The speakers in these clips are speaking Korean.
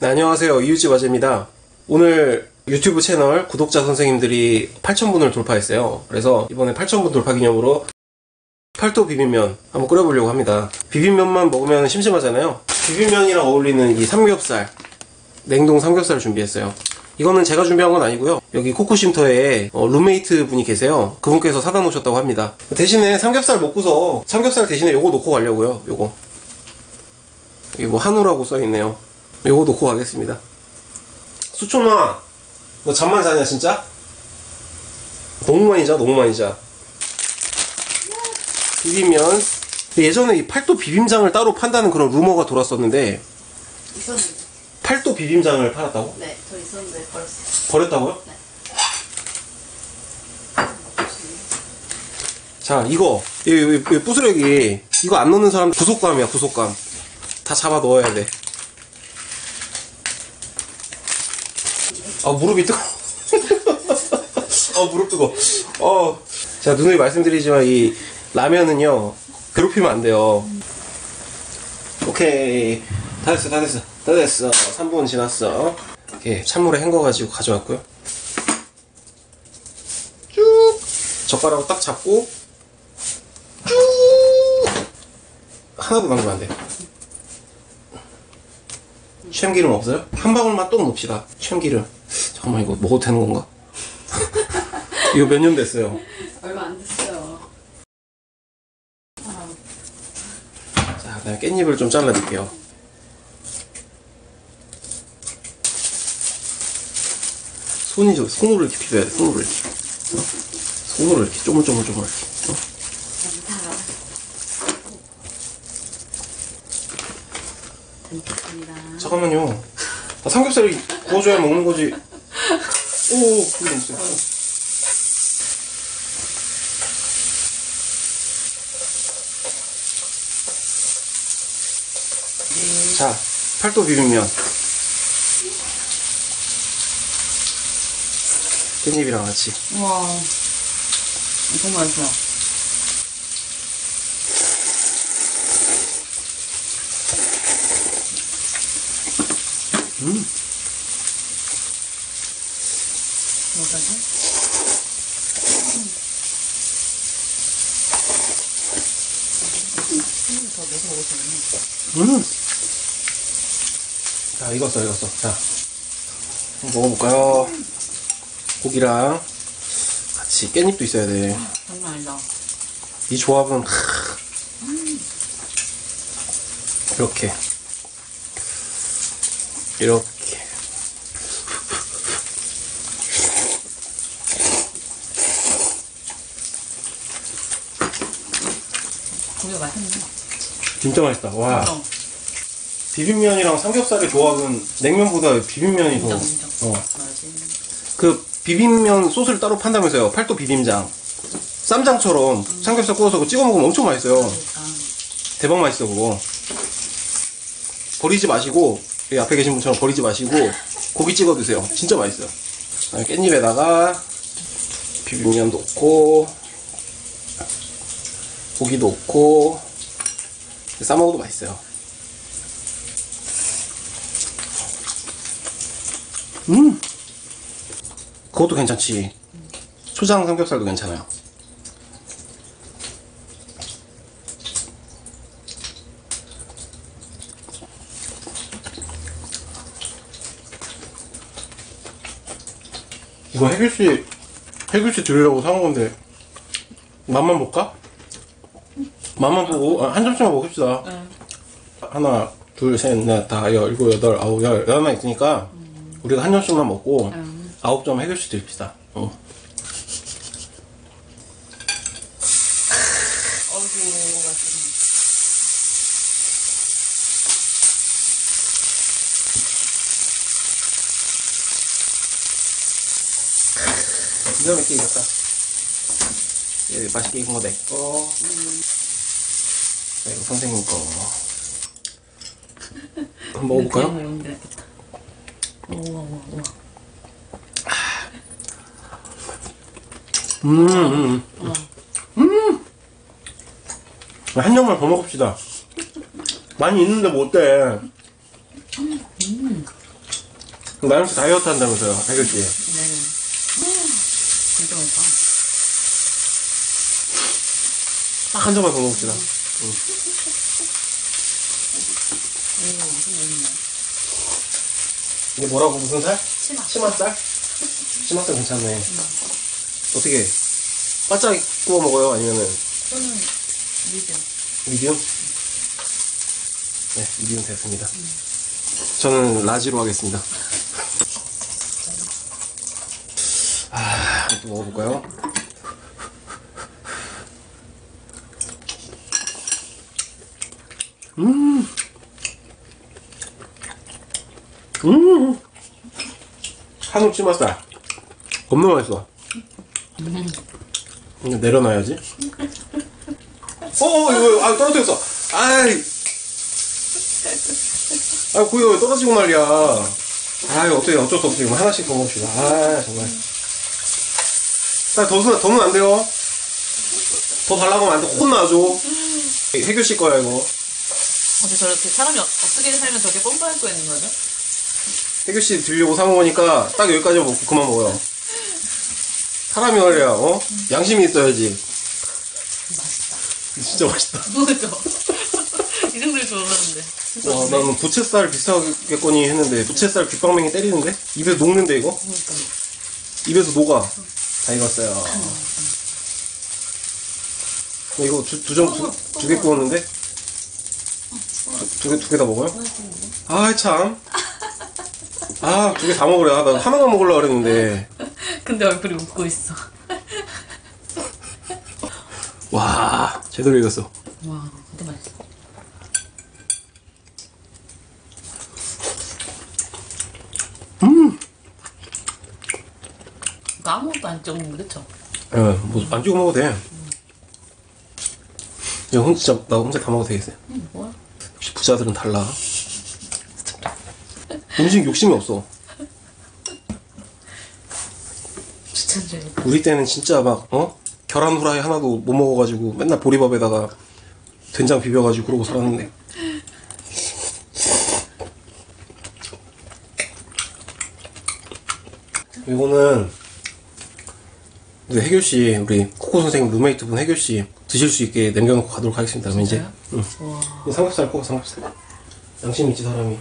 네, 안녕하세요. 이웃집 아재입니다. 오늘 유튜브 채널 구독자 선생님들이 8,000분을 돌파했어요. 그래서 이번에 8,000분 돌파 기념으로 팔도 비빔면 한번 끓여보려고 합니다. 비빔면만 먹으면 심심하잖아요. 비빔면이랑 어울리는 이 삼겹살, 냉동 삼겹살을 준비했어요. 이거는 제가 준비한 건 아니고요. 여기 코코쉼터에 어, 룸메이트 분이 계세요. 그분께서 사다 놓으셨다고 합니다. 대신에 삼겹살 먹고서 삼겹살 대신에 요거 놓고 가려고요. 요거. 여기 뭐 한우라고 써있네요. 요거 놓고 가겠습니다. 수초마, 너 잠만 자냐 진짜? 너무 많이 자, 너무 많이 자. 비빔면. 예전에 이 팔도 비빔장을 따로 판다는 그런 루머가 돌았었는데 있었는데. 팔도 비빔장을 팔았다고? 네, 저 있었는데 버렸어요. 버렸다고요? 네. 자, 이거, 이, 이, 이 부스러기, 이거 안 넣는 사람 구속감이야, 구속감. 다 잡아 넣어야 돼. 아, 무릎이 뜨거. 아, 무릎 뜨거. 어. 자, 누누이 말씀드리지만 이 라면은요, 괴롭히면 안 돼요. 오케이. 다 됐어, 다 됐어. 다 됐어. 3분 지났어. 이렇게 찬물에 헹궈가지고 가져왔고요. 쭉 젓가락으로 딱 잡고 쭉 하나도 남기면 안 돼. 참기름 없어요? 한 방울만 또 넣읍시다. 참기름. 잠깐만 이거 먹어도 되는 건가? 이거 몇 년 됐어요? 얼마 안 됐어요. 자, 그다음에 깻잎을 좀 잘라줄게요. 손이 저 손으로 이렇게 비벼야 돼. 손으로 이렇게. 어? 손으로 이렇게 쪼물쪼물쪼물. 어? 감사합니다. 잠깐만요. 아, 삼겹살이 구워줘야 먹는 거지. 오, 그게 있어요. 자, 팔도 비빔면. 깻잎이랑 같이. 우와. 엄청 맛있어. 음. 뭐가지? 더 넣어서 먹을 수 있네. 음. 자, 익었어, 익었어. 자, 한번 먹어볼까요? 고기랑 같이 깻잎도 있어야 돼. 장난 아니다. 이 조합은 하, 이렇게 이렇게 고기가 맛있네. 진짜 맛있다. 와 어, 비빔면이랑 삼겹살의 조합은 냉면보다 비빔면이 더. 인정, 인정. 어. 그 비빔면 소스를 따로 판다면서요. 팔도 비빔장. 쌈장처럼 삼겹살 구워서 그거 찍어 먹으면 엄청 맛있어요. 아, 대박 맛있어 그거. 버리지 마시고 여기 앞에 계신 분처럼 버리지 마시고 고기 찍어 드세요. 진짜 맛있어요. 그다음에 깻잎에다가 비빔면 넣고 고기 넣고 싸 먹어도 맛있어요. 음, 그것도 괜찮지. 초장 삼겹살도 괜찮아요. 이거 해글씨 해글씨 드리려고 사온 건데 맛만 볼까? 맛만 보고 아, 한 점씩만 먹읍시다. 네. 하나, 둘, 셋, 넷, 다, 열, 일곱, 여덟, 아홉, 열, 열만 있으니까 우리가 한 점씩만 먹고 음. 아홉 점 해글씨 드립시다. 어. 기가 막히게 익었다. 예, 맛있게 익은 거내 거. 자, 이거 선생님 거. 한번 먹어볼까요? 우와, 우와, 우와. 음, 음, 음. 음. 한 점만 더 먹읍시다. 많이 있는데 뭐 어때? 나영 씨 다이어트 한다면서요, 혜교씨. 네. 진짜 맛있다. 딱 한 점만 더 먹읍시다. 오, 엄청 맛있네. 이게 뭐라고, 무슨 살? 치마. 치맛살? 치맛살 괜찮네. 어떻게, 바짝 구워 먹어요? 아니면은, 저는 미디어. 미디움? 네, 미디움 됐습니다. 저는 라지로 하겠습니다. 아, 또 먹어볼까요? 음! 음! 한우 치맛살. 겁나 맛있어. 이거 내려놔야지. 어, 어, 이거, 아, 떨어뜨렸어. 아이. 아, 고기가 왜 떨어지고 난리야. 아이, 어떻게, 어쩔 수 없지. 이거 하나씩 더 먹읍시다. 아, 정말. 딱 더, 더 넣으면 안 돼요. 더 달라고 하면 안 돼. 혼나죠. 해교 씨 거야, 이거. 근데 저렇게 사람이 어- 어떻게 살면 저렇게 뻔뻔할 거 있는 거죠? 해교 씨 드리려고 사온 거니까 딱 여기까지 먹고 그만 먹어요. 사람이 말이야, 어? 양심이 있어야지. 맛있다. 진짜 맛있다. 뭐죠? 이 정도를 좋아하는데. 와. 나는 부채살 비슷하겠거니 했는데 부채살 귓방맹이 때리는데? 입에 녹는데 이거? 그러니까. 입에서 녹아. 다 익었어요. 어, 이거 두, 두 점, 두, 두 개 구웠는데? 두 개, 두 개 다 먹어요? 아, 참. 아, 두 개 다 먹으래. 아, 나 하나만 먹으려고 그랬는데. 근데 얼굴이 웃고 있어. 와, 제대로 익었어. 와, 진짜 맛있어. 이거 아무것도 안 찍으면 그쵸? 예, 뭐, 안 찍어 먹어도 돼. 이거 혼- 진짜, 나 혼자 다 먹어도 되겠어요. 응, 뭐야? 역시 부자들은 달라. 음식 욕심이 없어. 추천드리고. 우리 때는 진짜 막, 어? 계란 후라이 하나도 못 먹어가지고 맨날 보리밥에다가 된장 비벼가지고 그러고 살았는데. 이거는 우리 혜교씨, 우리 코코 선생님 룸메이트분 혜교씨 드실 수 있게 남겨놓고 가도록 하겠습니다. 그럼 이제. 응. 삼겹살 꼭 삼겹살. 양심 있지 사람이.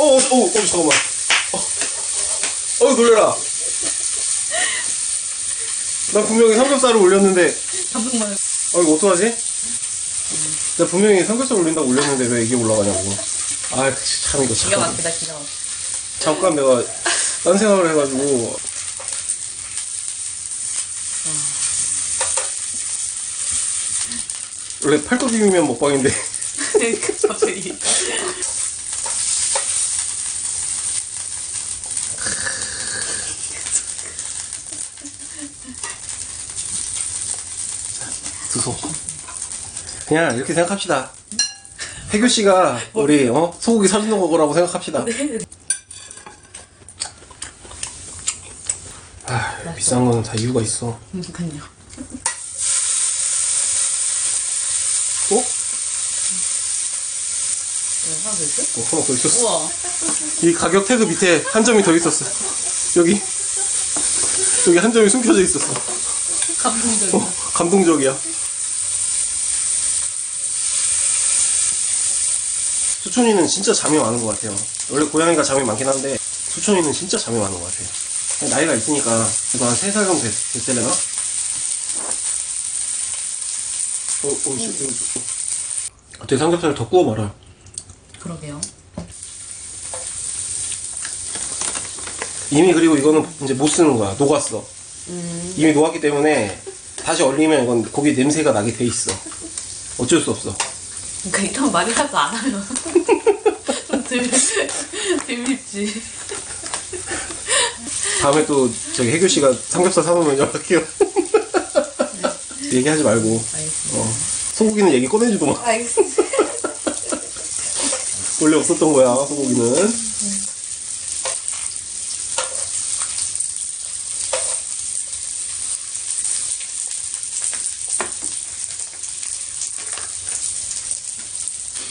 어, 어, 어, 어, 잠깐만. 어, 어, 놀래라. 나 분명히 삼겹살을 올렸는데, 감동만. 어, 이거 어떡하지? 나 분명히 삼겹살 올린다고 올렸는데 왜 이게 올라가냐고. 아, 참, 이거 기가 참. 막히다, 기가 막혀. 잠깐 내가 딴 생각을 해가지고. 원래 팔도 비빔면 먹방인데. 갑자기. 두소. 그냥 이렇게 생각합시다. 혜교 씨가 우리 어? 소고기 사주는 거라고 생각합시다. 아, 비싼 거는 다 이유가 있어. 그니까요. 어? 하나 있어? 어, 하나 더 있었어. 우와. 이 가격 태그 밑에 한 점이 더 있었어. 여기 여기 한 점이 숨겨져 있었어. 감동적이다. 어, 감동적이야. 수촌이는 진짜 잠이 많은 것 같아요. 원래 고양이가 잠이 많긴 한데 수촌이는 진짜 잠이 많은 것 같아요. 나이가 있으니까 이거 한 3살 정도 됐, 됐을래나? 어, 어, 어, 씨, 어, 어. 어떻게 삼겹살을 더 구워 말아요. 그러게요. 이미 그리고 이거는 이제 못 쓰는 거야. 녹았어. 이미 녹았기 때문에 다시 얼리면 이건 고기 냄새가 나게 돼 있어. 어쩔 수 없어. 그러니까 이런 말이라도 안 하면 좀 덜, 덜 밉지. 다음에 또 저기 혜교 씨가 삼겹살 사놓으면 연락해요. 얘기하지 말고. 알겠습니다. 어. 소고기는 얘기 꺼내지도 마. 알겠습니다. 원래 없었던 거야, 소고기는.